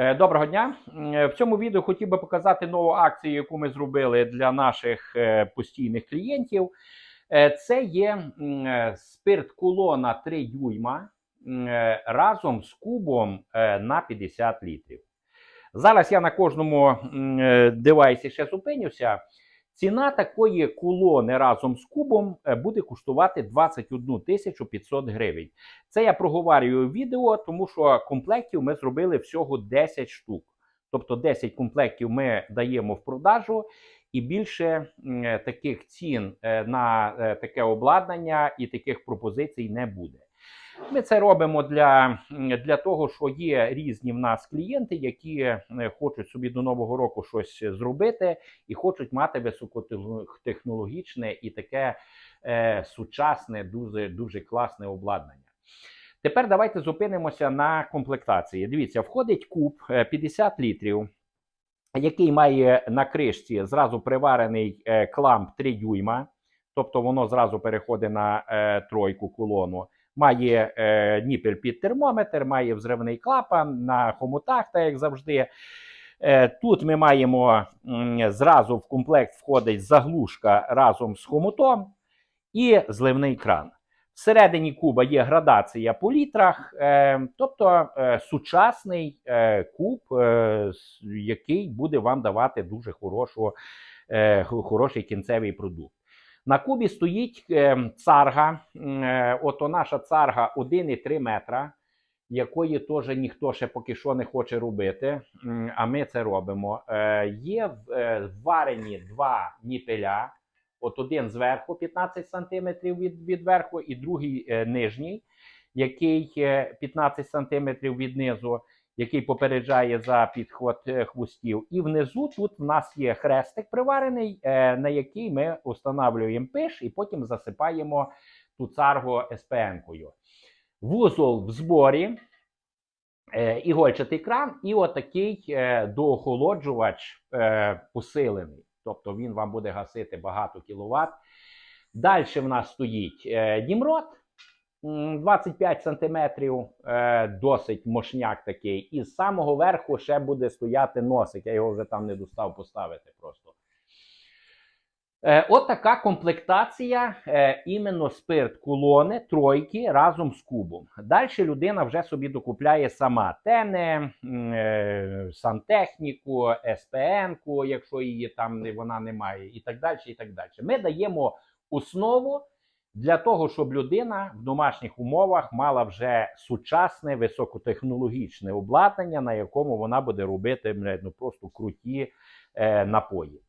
Е, Доброго дня. В цьому відео хотів би показати нову акцію, яку ми зробили для наших е, постійних клієнтів. Е, Це є е, спирт колона 3 дюйма е, разом з кубом е, на 50 літрів. Зараз я на кожному е, девайсі ще зупинюся. Ціна такої колони разом з кубом е, буде коштувати 21 тисячу 500 гривень. Це я проговорюю відео, тому що комплектів ми зробили всього 10 штук. Тобто 10 комплектів ми даємо в продажу, і більше е, таких цін е, на таке обладнання і таких пропозицій не буде. Ми це робимо для, для того, що є різні в нас клієнти, які е, хочуть собі до нового року щось зробити і хочуть мати високотехнологічне і таке е, сучасне, дуже, дуже класне обладнання. Тепер давайте зупинимося на комплектації. Дивіться, входить куб е, 50 літрів, який має на кришці зразу приварений е, кламп 3 дюйма, тобто воно зразу переходить на е, тройку колону. Має е, ніпель під термометр, має взривний клапан на хомутах, так як завжди. Е, Тут ми маємо м, зразу в комплект входить заглушка разом з хомутом і зливний кран. Всередині куба є градація по літрах, е, тобто е, сучасний е, куб, е, який буде вам давати дуже хорошу, е, хороший кінцевий продукт. На кубі стоїть е, царга. Е, ото наша царга 1,3 метра, якої теж ніхто ще поки що не хоче робити. А ми це робимо. Е, Є е, варені два ніпеля. От один зверху 15 см від, від верху, і другий нижній, який е, 15 см від низу, який попереджає за підход е, хвостів. І внизу тут в нас є хрестик приварений, е, на який ми встановлюємо пиш і потім засипаємо ту царгу СПН-кою. Вузол в зборі, е, ігольчатий кран і отакий доохолоджувач посилений. Тобто він вам буде гасити багато кіловат. Далі в нас стоїть Німрод. м, 25 сантиметрів, е, досить мощняк такий. І з самого верху ще буде стояти носик. Я його вже там не достав поставити просто. Е, от така комплектація е, іменно спирт колони тройки разом з кубом. Далі людина вже собі докупляє сама тене, е, сантехніку, СПН-ку, якщо її там вона немає, і так далі. і так далі. Ми даємо основу для того, щоб людина в домашніх умовах мала вже сучасне високотехнологічне обладнання, на якому вона буде робити ну, просто круті е, напої.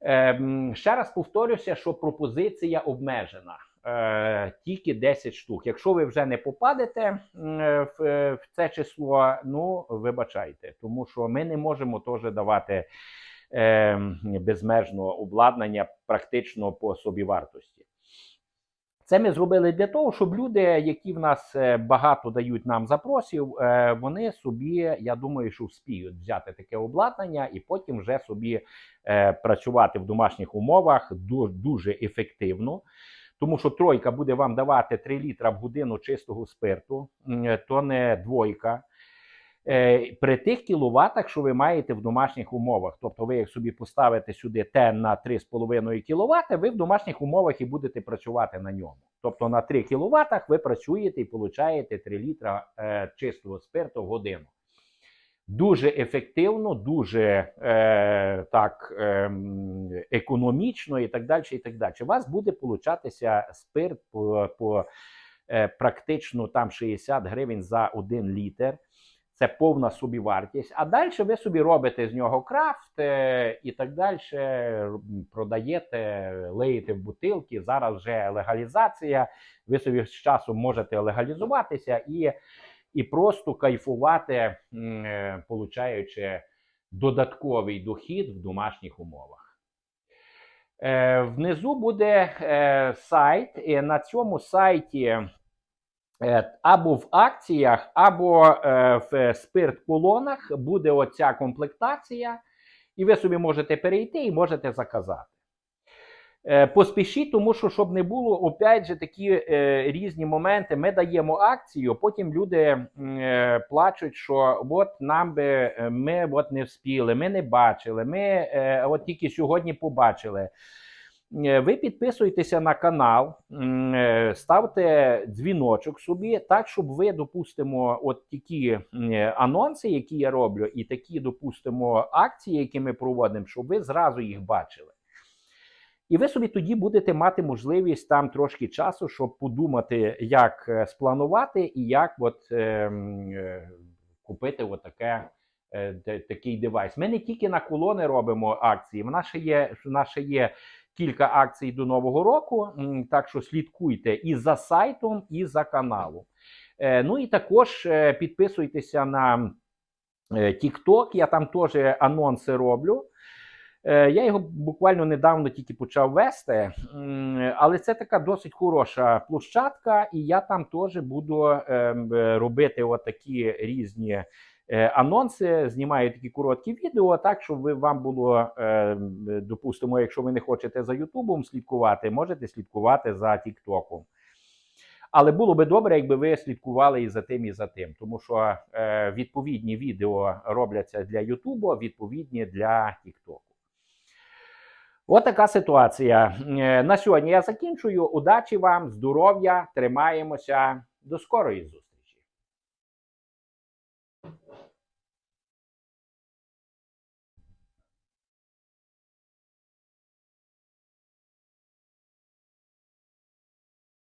Ем, ще раз повторюся, що пропозиція обмежена. Е, тільки 10 штук. Якщо ви вже не попадете е, в, е, в це число, ну вибачайте, тому що ми не можемо теж давати е, безмежного обладнання практично по собівартості. Це ми зробили для того, щоб люди, які в нас е, багато дають нам запросів, е, вони собі, я думаю, що вспіють взяти таке обладнання і потім вже собі е, працювати в домашніх умовах дуже ефективно. Тому що тройка буде вам давати 3 літра в годину чистого спирту, то не двойка. Е, При тих кіловатах, що ви маєте в домашніх умовах, тобто ви як собі поставите сюди тен на 3,5 кВт, ви в домашніх умовах і будете працювати на ньому. Тобто на 3 кВт ви працюєте і получаєте 3 літра е, чистого спирту в годину. Дуже ефективно, дуже е, так ем, економічно і так далі. і так далі. У вас буде получатися спирт по, по е, практично там 60 гривень за 1 літр. Це повна собівартість. А далі ви собі робите з нього крафт е, і так далі. Продаєте, леєте в бутилки. Зараз вже легалізація. Ви собі з часом можете легалізуватися і, і просто кайфувати, е, получаючи додатковий дохід в домашніх умовах. Е, Внизу буде сайт. І на цьому сайті Або в акціях, або е, в спирт-колонах буде оця комплектація, і ви собі можете перейти і можете заказати. Е, Поспішіть, тому що щоб не було опять же такі е, різні моменти. Ми даємо акцію, потім люди е, плачуть, що от нам би е, ми от не вспіли, ми не бачили. Ми е, от тільки сьогодні побачили. Е, Ви підписуєтеся на канал, е, ставте дзвіночок собі, так щоб ви, допустимо, от такі е, анонси, які я роблю, і такі, допустимо, акції, які ми проводимо, щоб ви зразу їх бачили. І ви собі тоді будете мати можливість там трошки часу, щоб подумати, як спланувати і як от, е, е, купити отаке, такий девайс. Ми не тільки на колони робимо акції, в нас ще є, в нас ще є кілька акцій до Нового року, так що слідкуйте і за сайтом, і за каналом. Е, Ну і також е, підписуйтеся на е, TikTok, я там теж анонси роблю. Я його буквально недавно тільки почав вести, але це така досить хороша площадка, і я там теж буду ем, робити отакі різні анонси, знімаю такі короткі відео, так щоб ви вам було ем, допустимо, якщо ви не хочете за Ютубом слідкувати, можете слідкувати за Тіктоком. Але було би добре, якби ви слідкували і за тим, і за тим, тому що е, відповідні відео робляться для Ютубу, відповідні для Тіктоку. От така ситуація. Е, На сьогодні я закінчую. Удачі вам, здоров'я, тримаємося. До скорої зустрічі.